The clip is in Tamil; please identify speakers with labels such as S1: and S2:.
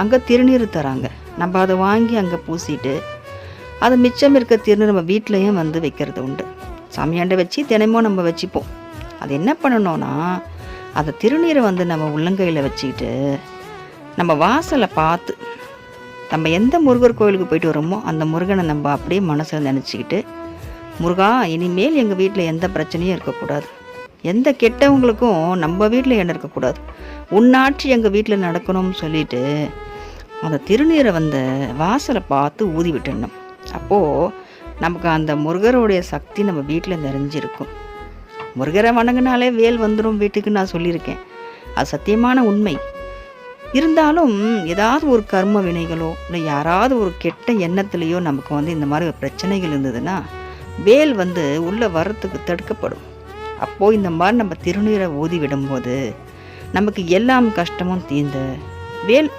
S1: அங்கே திருநீர் தராங்க. நம்ம அதை வாங்கி அங்கே பூசிட்டு அது மிச்சம் இருக்க திருநீர் நம்ம வீட்லேயும் வந்து வைக்கிறது உண்டு. சாமியாண்டை வச்சு தினமும் நம்ம வச்சுப்போம். அது என்ன பண்ணணும்னா அந்த திருநீரை வந்து நம்ம உள்ளங்கையில் வச்சுக்கிட்டு நம்ம வாசலை பார்த்து நம்ம எந்த முருகர் கோயிலுக்கு போயிட்டு வரோமோ அந்த முருகனை நம்ம அப்படியே மனசில் நினச்சிக்கிட்டு முருகா இனிமேல் எங்கள் வீட்டில் எந்த பிரச்சனையும் இருக்கக்கூடாது. எந்த கெட்டவங்களுக்கும் நம்ம வீட்டில் என்ன இருக்கக்கூடாது. உன்னாட்சி எங்கள் வீட்டில் நடக்கணும்னு சொல்லிட்டு அந்த திருநீரை வந்து வாசலை பார்த்து ஊதி விட்டுடணும். அப்போது நமக்கு அந்த முருகருடைய சக்தி நம்ம வீட்டில் நிறைஞ்சிருக்கும். முருகரை வணங்கினாலே வேல் வந்துடும் வீட்டுக்கு நான் சொல்லியிருக்கேன். அது சத்தியமான உண்மை. இருந்தாலும் ஏதாவது ஒரு கர்ம வினைகளோ இல்லை யாராவது ஒரு கெட்ட எண்ணத்துலேயோ நமக்கு வந்து இந்த மாதிரி பிரச்சனைகள் இருந்ததுன்னா வேல் வந்து உள்ளே வர்றதுக்கு தடுக்கப்படும். அப்போது இந்த மாதிரி நம்ம திருநீரை ஊதி விடும்போது நமக்கு எல்லாம் கஷ்டமும் தீர்ந்து வேல்